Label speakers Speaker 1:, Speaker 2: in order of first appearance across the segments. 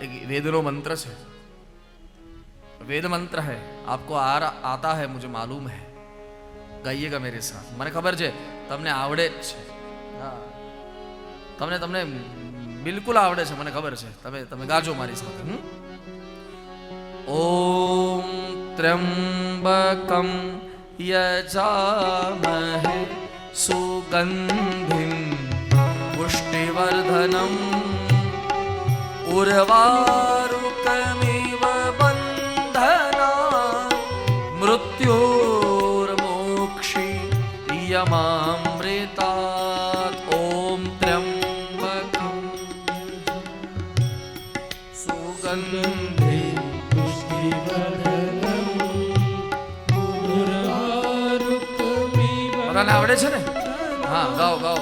Speaker 1: एक वेदनो मंत्र છે वेद मंत्र है आपको आ रहा- आता है मुझे मालूम है ગાઈએગા મેરે સાથ મને ખબર છે તમને આવડે જ છે હા તમને તમને બિલકુલ આવડે છે મને ખબર છે તમે તમે ગાજો મારી સાથે હમ? ઓમ ત્ર્યંબકમ યજામહે સુગંધિમ પુષ્ટિવર્ધનમ ઉર્વારુકમિવ બંધના मृत्योर्मोक्षि यमामृतात् ॐ સુગંધિ બધાને આવડે છે ને હા ગાઓ ગાઓ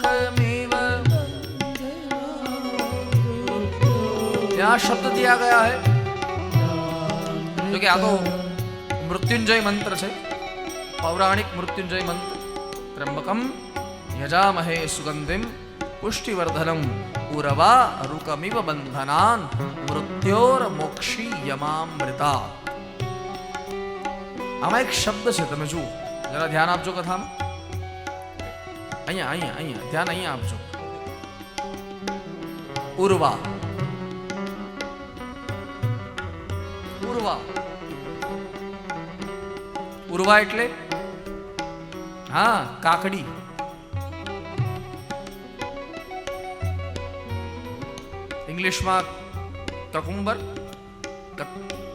Speaker 1: यहाँ शब्द दिया गया है जो कि आ तो मृत्युंजय मंत्र છે પૌરાણિક મૃત્યુંજય મંત્ર ત્રંબકમ યજામહે સુગંધિમ પુષ્ટિવર્ધનમ ઉરવા રૂકમિવ બંધનાન મૃત્યોર મોક્ષી યમામૃતા આમાં એક શબ્દ છે તમે જુઓ જરા ધ્યાન આપજો કથામાં અહીંયા અહીંયા અહીંયા ધ્યાન અહીંયા આપજો ઉર્વા ઉર્વા. ઉર્વા એટલે? હા, કાકડી. ઇંગ્લિશમાં કકુંબર.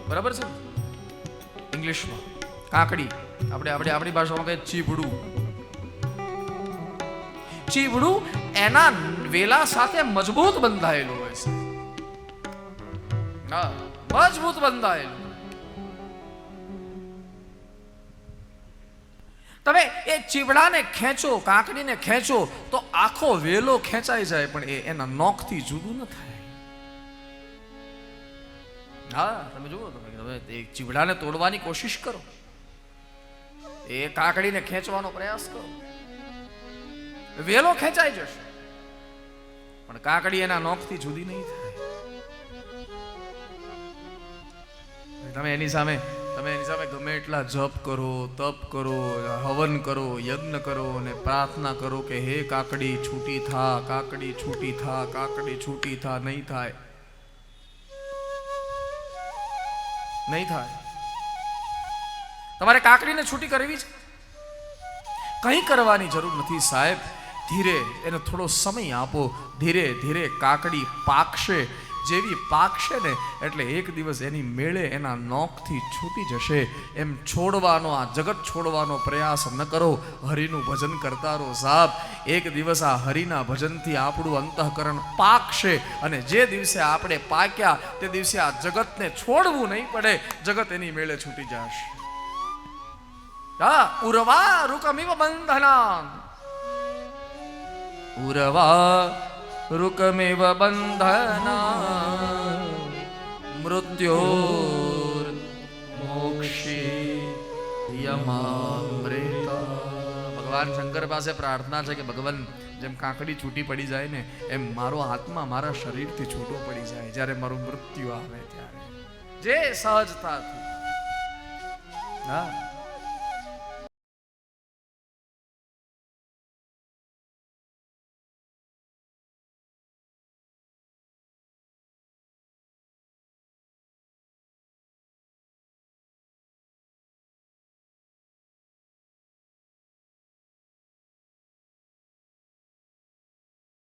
Speaker 1: બરાબર છે? ઇંગ્લિશમાં. કાકડી. આપણે આપણે આપણી ભાષામાં કહીએ ચીબડું ચીવડું એના વેલા સાથે મજબૂત બંધાયેલું હોય છે. હા. મજબૂત બંધાયેલું. તમે એ ચીવડાને ખેંચો, કાંકડીને ખેંચો, તો આખો વેલો ખેંચાઈ જાય, પણ એ એના નોખથી જુદું ન થાય. હા, તમે જુઓ, તમે તમે એ ચીવડાને તોડવાની કોશિશ કરો. એ કાકડીને ખેંચવાનો પ્રયાસ કરો. વેલો ખેંચાઈ જશે, પણ કાકડી એના નોખથી જુદી નહીં થાય. તમે એની સામે, તમે એની સામે ગમે એટલા જપ કરો, તપ કરો, હવન કરો, યજ્ઞ કરો અને પ્રાર્થના કરો કે હે કાકડી છૂટી થા, કાકડી છૂટી થા, કાકડી છૂટી થા, નહીં થાય. નહીં થાય. તમારે કાકડીને છૂટી કરવી છે? કંઈ કરવાની જરૂર નથી સાહેબ. ધીરે, એને થોડો સમય આપો. ધીરે ધીરે કાકડી પાકશે. જેવી પાકશે ને, એટલે એક દિવસ એની મેળે એના નોકથી છૂટી જશે. એમ છોડવાનો, આ જગત છોડવાનો પ્રયાસ ન કરો. હરિનું ભજન કરતા રહો સાહેબ એક દિવસ આ હરિના ભજનથી આપણું અંતઃકરણ પાકશે અને જે દિવસે આપણે પાક્યા, તે દિવસે આ જગતને છોડવું નહીં પડે. જગત એની મેળે છૂટી જશે. ઉર્વા રૂકમિવ બંધના ઉર્વા રૂકમિવ बन्धना। મૃત્યોર મોક્ષી યમામૃતા ભગવાન શંકર પાસે પ્રાર્થના છે કે ભગવાન જેમ કાકડી છૂટી પડી જાય ને, એમ મારો આત્મા મારા શરીરથી છૂટો પડી જાય જ્યારે મારું મૃત્યુ આવે ત્યારે. જે સહજતાથી. હા.